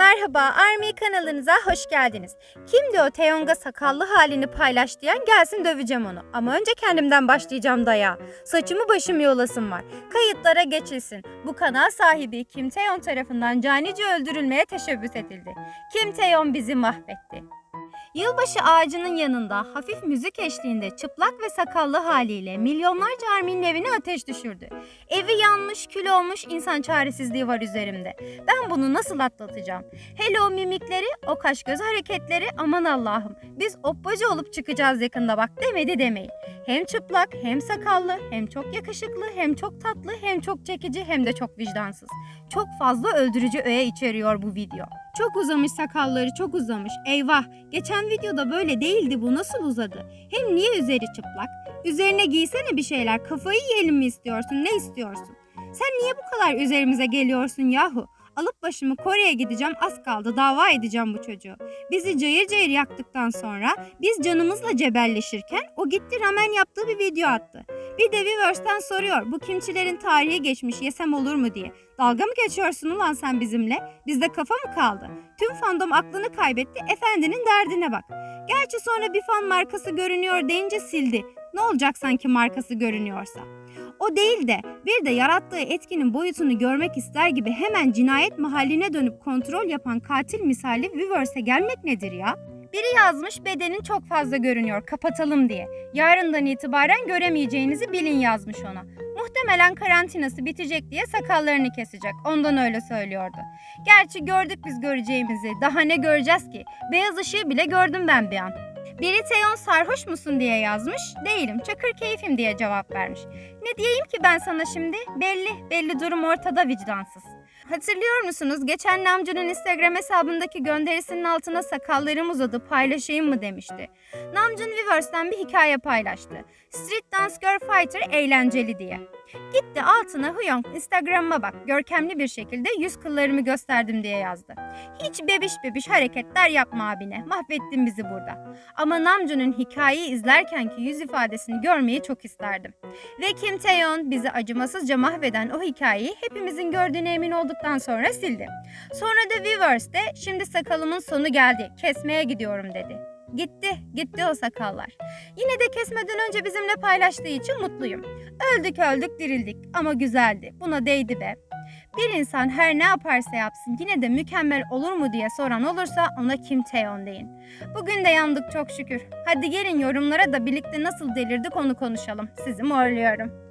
Merhaba, Army kanalınıza hoş geldiniz. Kimdi o Teonga sakallı halini paylaş diyen gelsin döveceğim onu. Ama önce kendimden başlayacağım daya. Saçımı başımı yolasım var. Kayıtlara geçilsin. Bu kanal sahibi Kim Taeyon tarafından canice öldürülmeye teşebbüs edildi. Kim Taeyon bizi mahvetti. Yılbaşı ağacının yanında hafif müzik eşliğinde çıplak ve sakallı haliyle milyonlarca Armin'in evine ateş düşürdü. Evi yanmış, kül olmuş, insan çaresizliği var üzerimde. Ben bunu nasıl atlatacağım? Hele o mimikleri, o kaş göz hareketleri aman Allah'ım. Biz oppacı olup çıkacağız yakında bak demedi demeyin. Hem çıplak, hem sakallı, hem çok yakışıklı, hem çok tatlı, hem çok çekici, hem de çok vicdansız. Çok fazla öldürücü öğe içeriyor bu video. Çok uzamış sakalları, çok uzamış. Eyvah, geçen videoda böyle değildi bu nasıl uzadı? Hem niye üzeri çıplak? Üzerine giysene bir şeyler. Kafayı yiyelim mi istiyorsun? Ne istiyorsun? Sen niye bu kadar üzerimize geliyorsun yahu? Alıp başımı Kore'ye gideceğim az kaldı dava edeceğim bu çocuğu. Bizi cayır cayır yaktıktan sonra biz canımızla cebelleşirken o gitti ramen yaptığı bir video attı. Bir de Weverse'den soruyor bu kimçilerin tarihi geçmiş yesem olur mu diye. Dalga mı geçiyorsun ulan sen bizimle? Bizde kafa mı kaldı? Tüm fandom aklını kaybetti efendinin derdine bak. Gerçi sonra bir fan markası görünüyor deyince sildi. Ne olacak sanki markası görünüyorsa. O değil de bir de yarattığı etkinin boyutunu görmek ister gibi hemen cinayet mahalline dönüp kontrol yapan katil misali Weverse'e gelmek nedir ya? Biri yazmış bedenin çok fazla görünüyor kapatalım diye. Yarından itibaren göremeyeceğinizi bilin yazmış ona. Muhtemelen karantinası bitecek diye sakallarını kesecek. Ondan öyle söylüyordu. Gerçi gördük biz göreceğimizi. Daha ne göreceğiz ki? Beyaz ışığı bile gördüm ben bir an. Teyon sarhoş musun diye yazmış. Değilim çakır keyfim diye cevap vermiş. Ne diyeyim ki ben sana şimdi? Belli, belli durum ortada vicdansız. Hatırlıyor musunuz? Geçen Namjoon'un Instagram hesabındaki gönderisinin altına sakallarım uzadı paylaşayım mı demişti. Namjoon Weverse'den bir hikaye paylaştı. Street Dance Girl Fighter eğlenceli diye. Gitti altına Huyong Instagram'ıma bak görkemli bir şekilde yüz kıllarımı gösterdim diye yazdı. Hiç bebiş bebiş hareketler yapma abine. Mahvettin bizi burada. Ama Namjoon'un hikayeyi izlerkenki yüz ifadesini görmeyi çok isterdim. Ve Kim Taeyon bizi acımasızca mahveden o hikayeyi hepimizin gördüğüne emin olduktan sonra sildi. Sonra da Weverse de şimdi sakalımın sonu geldi kesmeye gidiyorum dedi. Gitti, gitti o sakallar. Yine de kesmeden önce bizimle paylaştığı için mutluyum. Öldük öldük dirildik ama güzeldi. Buna değdi be. Bir insan her ne yaparsa yapsın yine de mükemmel olur mu diye soran olursa ona Kim Taeyon deyin. Bugün de yandık çok şükür. Hadi gelin yorumlara da birlikte nasıl delirdik onu konuşalım. Sizi morluyorum.